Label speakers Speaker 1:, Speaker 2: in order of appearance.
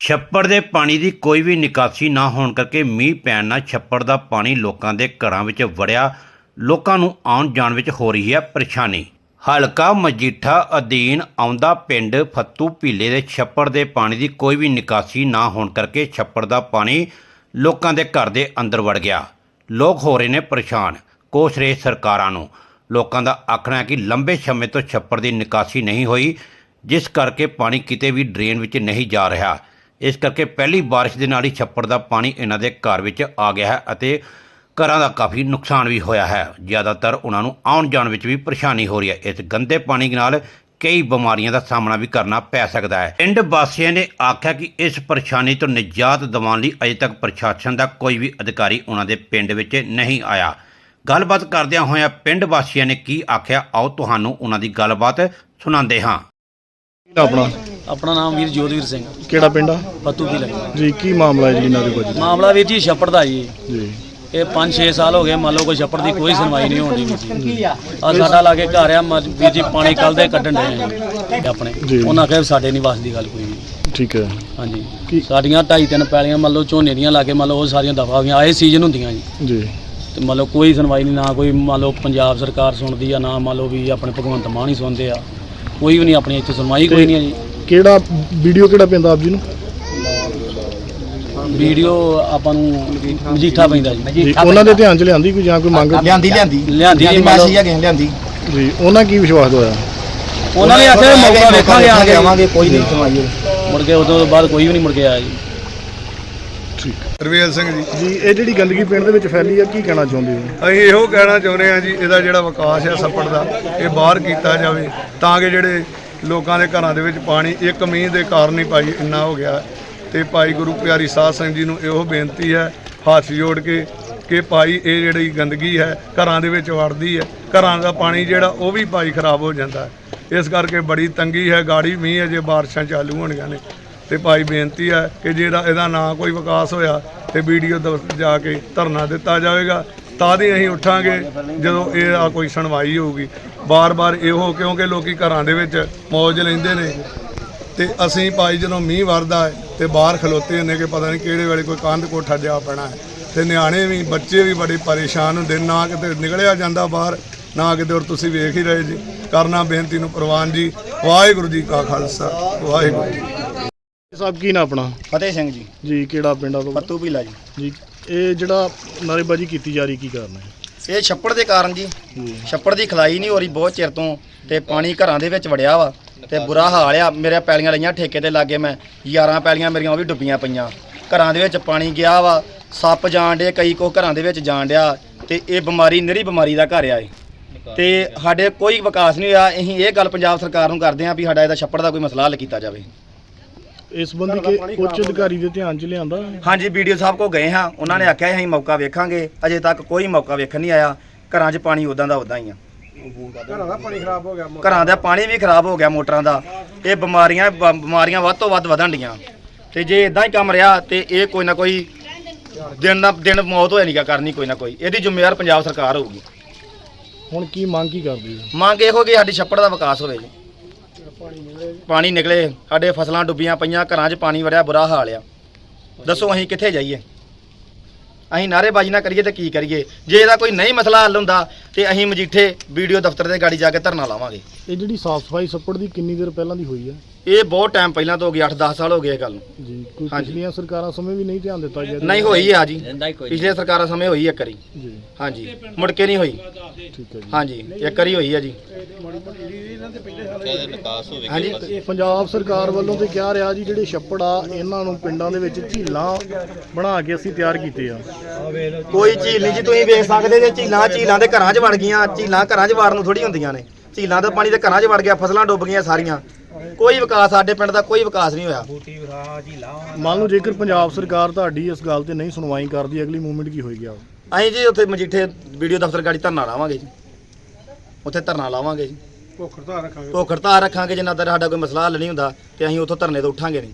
Speaker 1: ਛੱਪੜ ਦੇ ਪਾਣੀ ਦੀ ਕੋਈ ਵੀ ਨਿਕਾਸੀ ਨਾ ਹੋਣ ਕਰਕੇ ਮੀਂਹ ਪੈਣ ਨਾਲ ਛੱਪੜ ਦਾ ਪਾਣੀ ਲੋਕਾਂ ਦੇ ਘਰਾਂ ਵਿੱਚ ਵੜਿਆ, ਲੋਕਾਂ ਨੂੰ ਆਉਣ ਜਾਣ ਵਿੱਚ ਹੋ ਰਹੀ ਹੈ ਪਰੇਸ਼ਾਨੀ। ਹਲਕਾ ਮਜੀਠਾ ਅਧੀਨ ਆਉਂਦਾ ਪਿੰਡ ਫੱਤੂ ਭੀਲੇ ਦੇ ਛੱਪੜ ਦੇ ਪਾਣੀ ਦੀ ਕੋਈ ਵੀ ਨਿਕਾਸੀ ਨਾ ਹੋਣ ਕਰਕੇ ਛੱਪੜ ਦਾ ਪਾਣੀ ਲੋਕਾਂ ਦੇ ਘਰ ਦੇ ਅੰਦਰ ਵੜ ਗਿਆ। ਲੋਕ ਹੋ ਰਹੇ ਨੇ ਪਰੇਸ਼ਾਨ, ਕੋਸ਼ ਰਹੇ ਸਰਕਾਰਾਂ ਨੂੰ। ਲੋਕਾਂ ਦਾ ਆਖਣਾ ਹੈ ਕਿ ਲੰਬੇ ਸਮੇਂ ਤੋਂ ਛੱਪੜ ਦੀ ਨਿਕਾਸੀ ਨਹੀਂ ਹੋਈ, ਜਿਸ ਕਰਕੇ ਪਾਣੀ ਕਿਤੇ ਵੀ ਡਰੇਨ ਵਿੱਚ ਨਹੀਂ ਜਾ ਰਿਹਾ। ਇਸ ਕਰਕੇ ਪਹਿਲੀ ਬਾਰਿਸ਼ ਦੇ ਨਾਲ ਹੀ ਛੱਪੜ ਦਾ ਪਾਣੀ ਇਹਨਾਂ ਦੇ ਘਰ ਵਿੱਚ ਆ ਗਿਆ ਹੈ ਅਤੇ ਘਰਾਂ ਦਾ ਕਾਫੀ ਨੁਕਸਾਨ ਵੀ ਹੋਇਆ ਹੈ। ਜ਼ਿਆਦਾਤਰ ਉਹਨਾਂ ਨੂੰ ਆਉਣ ਜਾਣ ਵਿੱਚ ਵੀ ਪਰੇਸ਼ਾਨੀ ਹੋ ਰਹੀ ਹੈ। ਇਸ ਗੰਦੇ ਪਾਣੀ ਨਾਲ ਕਈ ਬਿਮਾਰੀਆਂ ਦਾ ਸਾਹਮਣਾ ਵੀ ਕਰਨਾ ਪੈ ਸਕਦਾ ਹੈ। ਪਿੰਡ ਵਾਸੀਆਂ ਨੇ ਆਖਿਆ ਕਿ ਇਸ ਪਰੇਸ਼ਾਨੀ ਤੋਂ ਨਿਜਾਤ ਦਿਵਾਉਣ ਲਈ ਅਜੇ ਤੱਕ ਪ੍ਰਸ਼ਾਸਨ ਦਾ ਕੋਈ ਵੀ ਅਧਿਕਾਰੀ ਉਹਨਾਂ ਦੇ ਪਿੰਡ ਵਿੱਚ ਨਹੀਂ ਆਇਆ। ਗੱਲਬਾਤ ਕਰਦਿਆਂ ਹੋਇਆਂ ਪਿੰਡ ਵਾਸੀਆਂ ਨੇ ਕੀ ਆਖਿਆ, ਆਓ ਤੁਹਾਨੂੰ ਉਹਨਾਂ ਦੀ ਗੱਲਬਾਤ ਸੁਣਾਉਂਦੇ ਹਾਂ।
Speaker 2: ਕਿਹੜਾ ਆਪਣਾ?
Speaker 3: ਆਪਣਾ ਨਾਮ ਵੀਰ ਜੋਧਵੀਰ ਸਿੰਘ।
Speaker 2: ਕਿਹੜਾ ਪਿੰਡ ਆ?
Speaker 3: ਫਤੂ ਕੀ ਲੱਗਦਾ।
Speaker 2: ਜੀ ਕੀ ਮਾਮਲਾ ਹੈ ਜੀ ਇਹਨਾਂ ਦੇ
Speaker 3: ਮਾਮਲਾ ਵੀਰ ਜੀ ਛੱਪੜ ਦਾ ਜੀ।
Speaker 2: ਜੀ।
Speaker 3: ਇਹ 5-6 ਸਾਲ ਹੋ ਗਏ ਮੰਨ ਲਓ ਕੋਈ ਛੱਪੜ ਦੀ ਕੋਈ ਸੁਣਵਾਈ ਨਹੀਂ ਹੋਣੀ ਜੀ। ਆ ਸਾਡਾ ਲਾਗੇ ਘਰ ਆ ਮ- ਵੀਰ ਜੀ ਪਾਣੀ ਕੱਲ ਦੇ ਕੱਢਣ ਦੇ ਆਪਣੇ।
Speaker 2: ਜੀ।
Speaker 3: ਉਹਨਾਂ ਕਹੇ ਸਾਡੇ ਨਹੀਂ ਵਸ ਦੀ ਗੱਲ ਕੋਈ ਵੀ
Speaker 2: ਠੀਕ ਹੈ।
Speaker 3: ਹਾਂਜੀ।
Speaker 2: ਕੀ-
Speaker 3: ਸਾਡੀਆਂ ਢਾਈ ਤਿੰਨ ਪੈਲੀਆਂ ਮੰਨ ਲਓ ਝੋਨੇ ਦੀਆਂ ਲਾਗੇ ਮੰਨ ਲਓ ਉਹ ਸਾਰੀਆਂ ਦਫਾ ਹੋ ਗਈਆਂ ਆਏ ਸੀਜ਼ਨ ਹੁੰਦੀਆਂ ਜੀ।
Speaker 2: ਜੀ।
Speaker 3: ਤੇ ਮੰਨ ਲਓ ਕੋਈ ਸੁਣਵਾਈ ਨਹੀਂ ਨਾ ਕੋਈ ਮੰਨ ਲਓ ਪੰਜਾਬ ਸਰਕਾਰ ਸੁਣਦੀ ਆ ਨਾ ਮੰਨ ਲਓ ਵੀ ਆਪਣੇ ਭਗਵੰਤ ਮਾਨ ਹੀ ਸੁਣਦੇ ਆ। ਕੋਈ ਵੀ ਨਹੀਂ ਆਪਣੀ ਇੱਥੇ ਸੁਣਵਾਈ ਕੋਈ ਨਹੀਂ ਜੀ।
Speaker 2: ਕਿਹੜਾ ਵੀਡੀਓ ਕਿਹੜਾ ਪੈਂਦਾ ਆਪ ਜੀ ਨੂੰ?
Speaker 3: ਵੀਡੀਓ ਆਪਾਂ ਨੂੰ ਮਜੀਠਾ ਪੈਂਦਾ ਜੀ।
Speaker 2: ਜੀ ਉਹਨਾਂ ਦੇ ਧਿਆਨ ਚ ਲਿਆਂਦੀ ਕੋਈ ਜਾਂ ਕੋਈ ਮੰਗ?
Speaker 4: ਲਿਆਂਦੀ ਲਿਆਂਦੀ।
Speaker 3: ਲਿਆਂਦੀ ਜੀ,
Speaker 4: ਮੈਸੇਜ ਆ ਕਿਸੇ ਲਿਆਂਦੀ।
Speaker 2: ਜੀ ਉਹਨਾਂ ਕੀ ਵਿਸ਼ਵਾਸ ਦਵਾਇਆ?
Speaker 3: ਉਹਨਾਂ ਨੇ ਆਖਿਆ ਮੌਕਾ ਵੇਖਾਂਗੇ ਆ ਕੇ
Speaker 4: ਆਵਾਂਗੇ ਕੋਈ ਨਹੀਂ ਸੁਣਵਾਈ
Speaker 3: ਮੁੜ ਕੇ ਉਦੋਂ ਤੋਂ ਬਾਅਦ ਕੋਈ ਵੀ ਨਹੀਂ ਮੁੜ ਕੇ ਆਇਆ ਜੀ।
Speaker 2: ਠੀਕ
Speaker 5: ਰਵੇਲ ਸਿੰਘ ਜੀ।
Speaker 2: ਜੀ ਇਹ ਜਿਹੜੀ ਗੰਦਗੀ ਪਿੰਡ ਦੇ ਵਿੱਚ ਫੈਲੀ ਆ ਕੀ ਕਹਿਣਾ ਚਾਹੁੰਦੇ ਹੋ?
Speaker 5: ਅਸੀਂ ਇਹੋ ਕਹਿਣਾ ਚਾਹੁੰਦੇ ਹਾਂ ਜੀ ਇਹਦਾ ਜਿਹੜਾ ਵਿਕਾਸ ਹੈ ਸੱਪੜ ਦਾ ਇਹ ਬਾਹਰ ਕੀਤਾ ਜਾਵੇ ਤਾਂ ਕਿ ਜਿਹੜੇ ਲੋਕਾਂ ਦੇ ਘਰਾਂ ਦੇ ਵਿੱਚ ਪਾਣੀ ਇੱਕ ਮੀਂਹ ਦੇ ਕਾਰਨ ਹੀ ਭਾਈ ਇੰਨਾ ਹੋ ਗਿਆ। ਤੇ ਭਾਈ ਗੁਰੂ ਪਿਆਰੀ ਸਾਧ ਸੰਗਤ ਜੀ ਨੂੰ ਇਹੋ ਬੇਨਤੀ ਹੈ ਹੱਥ ਜੋੜ ਕੇ ਕਿ ਭਾਈ ਇਹ ਜਿਹੜੀ ਗੰਦਗੀ ਹੈ ਘਰਾਂ ਦੇ ਵਿੱਚ ਵੜਦੀ ਹੈ ਘਰਾਂ ਦਾ ਪਾਣੀ ਜਿਹੜਾ ਉਹ ਵੀ ਭਾਈ ਖਰਾਬ ਹੋ ਜਾਂਦਾ। ਹੈ ਇਸ ਕਰਕੇ ਬੜੀ ਤੰਗੀ ਹੈ ਗਾੜੀ ਮੀਂਹ ਅਜੇ ਬਾਰਿਸ਼ਾਂ ਚਾਲੂ ਹੋਣੀਆਂ ਨੇ ਤੇ ਭਾਈ ਬੇਨਤੀ ਹੈ ਕਿ ਜਿਹੜਾ ਇਹਦਾ ਨਾ ਕੋਈ ਵਿਕਾਸ ਹੋਇਆ ਤੇ ਵੀਡੀਓ ਦਫ਼ਤਰ ਜਾ ਕੇ ਧਰਨਾ ਦਿੱਤਾ ਜਾਵੇਗਾ, ਤਾਂ ਦੀ ਅਸੀਂ ਉੱਠਾਂਗੇ ਜਦੋਂ ਇਹ ਆ ਕੋਈ ਸੁਣਵਾਈ ਹੋਊਗੀ। ਬਾਰ-ਬਾਰ ਇਹੋ, ਕਿਉਂਕਿ ਲੋਕੀ ਘਰਾਂ ਦੇ ਵਿੱਚ ਮੌਜ ਲੈਂਦੇ ਨੇ ਤੇ ਅਸੀਂ ਭਾਈ ਜਦੋਂ ਮੀਂਹ ਵਰਦਾ ਹੈ ਤੇ ਬਾਹਰ ਖਲੋਤੇ ਹੁੰਦੇ ਕਿ ਪਤਾ ਨਹੀਂ ਕਿਹੜੇ ਵੇਲੇ ਕੋਈ ਕੰਧ ਕੋਠਾ ਜਾ ਪੈਣਾ ਹੈ। ਤੇ ਨਿਆਣੇ ਵੀ, ਬੱਚੇ ਵੀ ਬੜੇ ਪਰੇਸ਼ਾਨ ਹੁੰਦੇ, ਨਾ ਕਿਤੇ ਨਿਕਲਿਆ ਜਾਂਦਾ ਬਾਹਰ, ਨਾ ਕਿਤੇ ਔਰ ਤੁਸੀਂ ਵੇਖ ਹੀ ਰਹੇ ਜੀ। ਕਰਨਾ ਬੇਨਤੀ ਨੂੰ ਪ੍ਰਵਾਨ ਜੀ। ਵਾਹਿਗੁਰੂ ਜੀ ਕਾ ਖਾਲਸਾ, ਵਾਹਿਗੁਰੂ ਜੀ
Speaker 2: ਸਾਹਿਬ ਕੀ ਨਾ ਆਪਣਾ?
Speaker 4: ਫਤਿਹ ਸਿੰਘ ਜੀ।
Speaker 2: ਜੀ ਕਿਹੜਾ ਪਿੰਡ ਤੁਹਾਡਾ?
Speaker 4: ਫੱਤੂ ਭੀਲਾ ਜੀ।
Speaker 2: ਜੀ ਇਹ ਜਿਹੜਾ ਨਾਰੇਬਾਜ਼ੀ ਕੀਤੀ ਜਾ ਰਹੀ ਕੀ ਕਾਰਨ ਹੈ?
Speaker 4: ਇਹ ਛੱਪੜ ਦੇ ਕਾਰਨ ਜੀ।
Speaker 2: ਜੀ।
Speaker 4: ਛੱਪੜ ਦੀ ਖਲਾਈ ਨਹੀਂ ਹੋ ਰਹੀ ਬਹੁਤ ਚਿਰ ਤੋਂ ਤੇ ਪਾਣੀ ਘਰਾਂ ਦੇ ਵਿੱਚ ਵੜਿਆ ਵਾ ਤੇ ਬੁਰਾ ਹਾਲ ਆ। ਮੇਰੇ ਪੈਲੀਆਂ ਲਈਆਂ ਠੇਕੇ ਤੇ ਲਾਗੇ ਮੈਂ। 11 ਪੈਲੀਆਂ ਮੇਰੀਆਂ ਉਹ ਵੀ ਡੁੱਬੀਆਂ ਪਈਆਂ। ਘਰਾਂ ਦੇ ਵਿੱਚ ਪਾਣੀ ਗਿਆ ਵਾ। ਸੱਪ ਜਾਣ ਡੇ ਕਈ ਕੋ ਘਰਾਂ ਦੇ ਵਿੱਚ ਜਾਣ ਡਿਆ ਤੇ ਇਹ ਬਿਮਾਰੀ ਨਿਹਰੀ ਬਿਮਾਰੀ ਦਾ ਘਰ ਆ ਇਹ। ਤੇ ਸਾਡੇ ਕੋਈ ਵਿਕਾਸ ਨਹੀਂ ਹੋਇਆ। ਅਸੀਂ ਇਹ ਗੱਲ ਪੰਜਾਬ ਸਰਕਾਰ ਨੂੰ ਕਰਦੇ ਆਂ ਵੀ ਸਾਡਾ ਇਹਦਾ ਛੱਪੜ ਦਾ ਕੋਈ ਮਸਲਾ ਹੱਲ ਕੀਤਾ ਜਾਵੇ।
Speaker 2: ਇਸ ਸੰਬੰਧੀ ਕਿ ਉੱਚ ਅਧਿਕਾਰੀ ਦੇ ਧਿਆਨ ਚ ਲਿਆਂਦਾ?
Speaker 4: ਹਾਂਜੀ ਵੀਡੀਓ ਸਾਹਿਬ ਕੋ ਗਏ ਹਾਂ। ਉਹਨਾਂ ਨੇ ਆਖਿਆ ਅਸੀਂ ਮੌਕਾ ਵੇਖਾਂਗੇ। ਅਜੇ ਤੱਕ ਕੋਈ ਮੌਕਾ ਵੇਖਣ ਨਹੀਂ ਆਇਆ। ਘਰਾਂ 'ਚ ਪਾਣੀ ਉਦਾਂ ਦਾ ਉਦਾਂ ਹੀ ਆ। ਘਰਾਂ ਦਾ ਪਾਣੀ ਖਰਾਬ ਹੋ ਗਿਆ ਘਰਾਂ ਦਾ ਪਾਣੀ ਵੀ ਖਰਾਬ ਹੋ ਗਿਆ ਮੋਟਰਾਂ ਦਾ। ਇਹ ਬਿਮਾਰੀਆਂ ਬ- ਬਿਮਾਰੀਆਂ ਵੱਧ ਤੋਂ ਵੱਧ ਵਧਣ ਡੀਆਂ। ਤੇ ਜੇ ਇਦਾਂ ਹੀ ਕੰਮ ਰਿਹਾ ਤੇ ਇਹ ਕੋਈ ਨਾ ਕੋਈ ਦਿਨ ਨਾ ਦਿਨ ਮੌਤ ਹੋਇਆ ਨਹੀਂਗਾ ਕਰਨੀ ਕੋਈ ਨਾ ਕੋਈ। ਇਹਦੀ ਜ਼ਿੰਮੇਵਾਰ ਪੰਜਾਬ ਸਰਕਾਰ ਹੋਊਗੀ।
Speaker 2: ਹੁਣ ਕੀ ਮੰਗ ਕੀ ਕਰਦੇ ਹੋ?
Speaker 4: ਮੰਗ ਇਹੋ ਕਿ ਸਾਡੀ ਛੱਪੜ ਦਾ ਵਿਕਾਸ ਹੋਵੇ ਜੀ। ਪਾਣੀ ਨਿਕਲੇ ਸਾਡੇ ਫਸਲਾਂ ਡੁੱਬੀਆਂ ਪਈਆਂ ਘਰਾਂ 'ਚ ਪਾਣੀ ਵੜਿਆ ਬੁਰਾ ਹਾਲ ਆ। ਦੱਸੋ ਅਸੀਂ ਕਿੱਥੇ ਜਾਈਏ? ਅਸੀਂ ਨਾਅਰੇਬਾਜ਼ੀ ਨਾ ਕਰੀਏ ਤੇ ਕੀ ਕਰੀਏ? ਜੇ ਇਹਦਾ ਕੋਈ ਨਹੀਂ ਮਸਲਾ ਹੱਲ ਹੁੰਦਾ ਤੇ ਅਸੀਂ ਮਜੀਠੇ ਵੀਡੀਓ ਦਫ਼ਤਰ ਦੇ ਗਾੜੀ ਜਾ ਕੇ ਧਰਨਾ ਲਾਵਾਂਗੇ।
Speaker 2: ਇਹ ਜਿਹੜੀ ਸਾਫ਼ ਸਫ਼ਾਈ ਛੱਪੜ ਦੀ ਕਿੰਨੀ ਦੇਰ ਪਹਿਲਾਂ ਦੀ ਹੋਈ ਹੈ
Speaker 4: ਇਹ ਬਹੁਤ ਟਾਈਮ ਪਹਿਲਾਂ ਤੋਂ ਹੋ ਗਿਆ 8-10 ਸਾਲ ਹੋ ਗਏ ਇਹ ਗੱਲ ਨੂੰ।
Speaker 2: ਜੀ ਕੋਈ
Speaker 4: ਹਾਂਜੀ।
Speaker 2: ਪਿਛਲੀਆਂ ਸਰਕਾਰਾਂ ਸਮੇਂ ਵੀ ਨਹੀਂ ਧਿਆਨ ਦਿੱਤਾ ਗਿਆ
Speaker 4: ਨਹੀਂ ਹੋਈ ਆ ਜੀ। ਪਿਛਲੇ ਸਰਕਾਰਾਂ ਸਮੇਂ ਹੋਈ ਇੱਕ ਵਾਰੀ।
Speaker 2: ਜੀ।
Speaker 4: ਹਾਂਜੀ। ਮੁੜ ਕੇ ਨਹੀਂ ਹੋਈ।
Speaker 2: ਠੀਕ ਹੈ ਜੀ।
Speaker 4: ਹਾਂਜੀ ਇੱਕ ਵਾਰੀ ਹੋਈ ਆ ਜੀ। ਹਾਂਜੀ।
Speaker 2: ਪੰਜਾਬ ਸਰਕਾਰ ਵੱਲੋਂ ਤੇ ਕਿਹਾ ਰਿਹਾ ਜੀ ਜਿਹੜੇ ਛੱਪੜ ਆ ਇਹਨਾਂ ਨੂੰ ਪਿੰਡਾਂ ਦੇ ਵਿੱਚ ਝੀਲਾਂ ਬਣਾ ਕੇ ਅਸੀਂ ਤਿਆਰ ਕੀਤੇ ਆ।
Speaker 4: ਕੋਈ ਝੀਲ ਨਹੀਂ ਜੀ ਤੁਸੀਂ ਵੇਖ ਸਕਦੇ ਜੇ ਝੀਲਾਂ ਝੀਲਾਂ ਦੇ ਘਰਾਂ 'ਚ ਵੜ ਗਈਆਂ। ਝੀਲਾਂ ਘਰਾਂ 'ਚ ਵੜਨ ਨੂੰ ਥੋੜੀ ਹੁੰਦੀਆਂ ਨੇ। ਝੀਲਾਂ ਦਾ ਪਾਣੀ ਦੇ ਘਰਾਂ 'ਚ ਵੜ ਗਿਆ ਫਸਲਾਂ ਡੁੱਬ ਗਈਆਂ ਸਾਰੀਆਂ। ਕੋਈ ਵਿਕਾਸ ਸਾਡੇ ਪਿੰਡ ਦਾ ਕੋਈ ਵਿਕਾਸ ਨਹੀਂ ਹੋਇਆ।
Speaker 2: ਮੰਨ ਲਓ ਜੇਕਰ ਪੰਜਾਬ ਸਰਕਾਰ ਤੁਹਾਡੀ ਇਸ ਗੱਲ ਤੇ ਨਹੀਂ ਸੁਣਵਾਈ ਕਰਦੀ ਅਗਲੀ ਮੂਵਮੈਂਟ ਕੀ ਹੋਏਗੀ ਆ
Speaker 4: ਅਸੀਂ ਜੀ ਉੱਥੇ ਮਜੀਠੇ ਵੀਡੀਓ ਦਫ਼ਤਰ ਗਾੜੀ ਧਰਨਾ ਲਾਵਾਂਗੇ ਜੀ। ਉੱਥੇ ਧਰਨਾ ਲਾਵਾਂਗੇ ਜੀ। ਭੁੱਖ ਹੜਤਾਲ ਰੱਖਾਂਗੇ। ਭੁੱਖ ਹੜਤਾਲ ਰੱਖਾਂਗੇ ਜਿੰਨਾ ਤੱਕ ਸਾਡਾ ਕੋਈ ਮਸਲਾ ਹੱਲ ਨਹੀਂ ਹੁੰਦਾ ਤੇ ਅਸੀਂ ਉੱਥੋਂ ਧਰਨੇ ਤੋਂ ਉੱਠਾਂਗੇ ਨਹੀਂ।